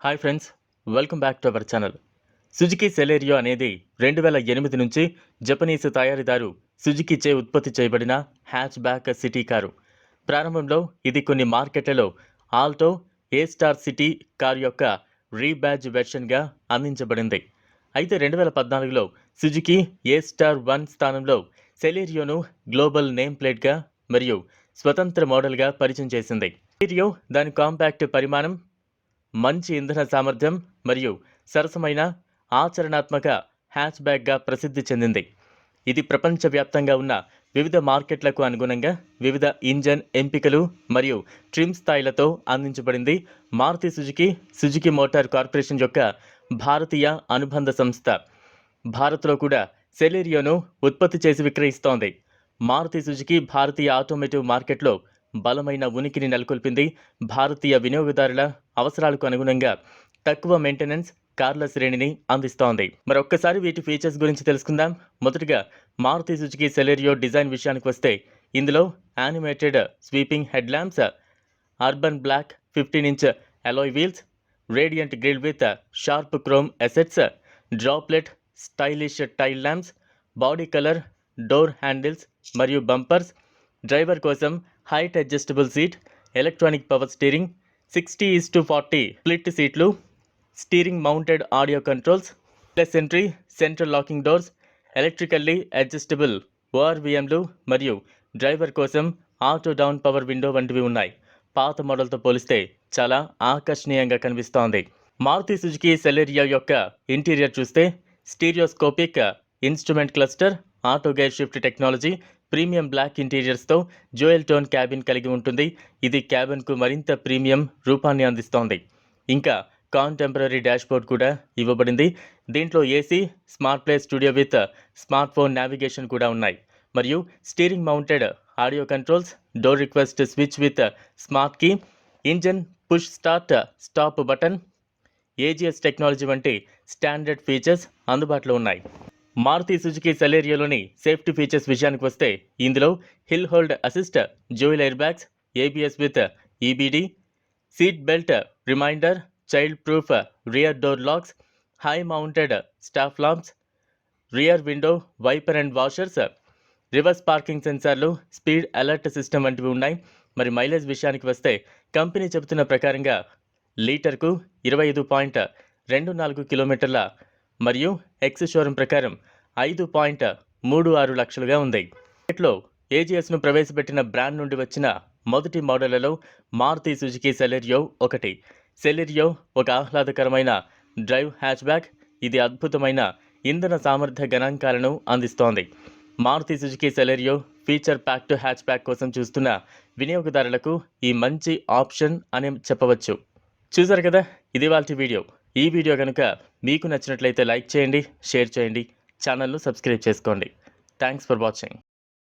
Hi friends welcome back to our channel Suzuki Celerio అనేది రెండు వేల ఎనిమిది నుంచి జపనీస్ తయారీదారు సుజుకిచే ఉత్పత్తి చేయబడిన హ్యాచ్ బ్యాక్ సిటీ కారు ప్రారంభంలో ఇది కొన్ని మార్కెట్లలో Alto A star city car యొక్క రీబ్యాజ్ వెర్షన్గా అందించబడింది. అయితే రెండు వేల పద్నాలుగులో సుజుకి ఏ స్టార్ వన్ స్థానంలో సెలేరియోను గ్లోబల్ నేమ్ ప్లేట్గా మరియు స్వతంత్ర మోడల్గా పరిచయం చేసింది. సెలేరియో దాని కాంపాక్ట్ పరిమాణం మంచి ఇంధన సామర్థ్యం మరియు సరసమైన ఆచరణాత్మక హ్యాచ్ బ్యాగ్గా ప్రసిద్ధి చెందింది. ఇది ప్రపంచవ్యాప్తంగా ఉన్న వివిధ మార్కెట్లకు అనుగుణంగా వివిధ ఇంజన్ ఎంపికలు మరియు ట్రిమ్ స్థాయిలతో అందించబడింది. Maruti Suzuki Suzuki motor corporation యొక్క భారతీయ అనుబంధ సంస్థ. భారత్లో కూడా సెలేరియోను ఉత్పత్తి చేసి విక్రయిస్తోంది. మారుతి సుజుకి భారతీయ ఆటోమేటివ్ మార్కెట్లో బలమైన ఉనికిని నెలకొల్పింది భారతీయ వినియోగదారుల అవసరాలకు అనుగుణంగా తక్కువ మెయింటెనెన్స్ కార్ల శ్రేణిని అందిస్తోంది. మరొక్కసారి వీటి ఫీచర్స్ గురించి తెలుసుకుందాం. మొదటగా మారుతి సుజుకి సెలేరియో డిజైన్ విషయానికి వస్తే ఇందులో animated sweeping head lamps urban black fifteen inch alloy wheels radiant grille with sharp chrome accents droplet stylish tail lamps body colour door handles మరియు బంపర్స్ డ్రైవర్ కోసం height adjustable seat electronic power steering sixty is to forty split సీట్లు steering mounted audio controls plus entry central locking doors electrically adjustable ఓఆర్విఎంలు మరియు driver కోసం auto down power window వంటివి ఉన్నాయి. పాత మోడల్తో పోలిస్తే చాలా ఆకర్షణీయంగా కనిపిస్తోంది. మారుతి సుజుకి సెలెరియా యొక్క ఇంటీరియర్ చూస్తే stereoscopic instrument cluster auto gear shift technology premium black ఇంటీరియర్స్తో dual tone cabin కలిగి ఉంటుంది. ఇది క్యాబిన్కు మరింత ప్రీమియం రూపాన్ని అందిస్తోంది. ఇంకా కాంటెంపరీ డాష్బోర్డ్ కూడా ఇవ్వబడింది. దీంట్లో AC smart play studio with smart phone navigation కూడా ఉన్నాయి. మరియు steering mounted audio controls door request switch with smart key engine push start stop button AGS technology వంటి స్టాండర్డ్ ఫీచర్స్ అందుబాటులో ఉన్నాయి. మారుతి సుజుకి సెలేరియోలోని సేఫ్టీ ఫీచర్స్ విషయానికి వస్తే ఇందులో hill hold assist dual air bags ABS with EBD seat belt reminder child proof rear door locks high mounted stop lamps rear window wiper and washers reverse parking సెన్సార్లు speed alert system వంటివి ఉన్నాయి. మరి mileage విషయానికి వస్తే company చెబుతున్న ప్రకారంగా లీటర్కు ఇరవై ఐదు పాయింట్ రెండు నాలుగు కిలోమీటర్ల మరియు ఎక్స్ షోరూం ప్రకారం ఐదు పాయింట్ మూడు ఆరు లక్షలుగా ఉంది. మార్కెట్లో ఏజీఎస్ను ప్రవేశపెట్టిన బ్రాండ్ నుండి వచ్చిన మొదటి మోడళ్ళలో మారుతి సుజుకి సెలెరియో ఒకటి. సెలెరియో ఒక ఆహ్లాదకరమైన డ్రైవ్ హ్యాచ్బ్యాక్. ఇది అద్భుతమైన ఇంధన సామర్థ్య గణాంకాలను అందిస్తోంది. Maruti Suzuki Celerio feature packed hatchback కోసం చూస్తున్న వినియోగదారులకు ఈ మంచి ఆప్షన్ అని చెప్పవచ్చు. చూసారు కదా? ఇది వాళ్ళ వీడియో. ఈ వీడియో కనుక మీకు నచ్చినట్లయితే లైక్ చేయండి షేర్ చేయండి ఛానల్ను సబ్స్క్రైబ్ చేసుకోండి. Thanks for watching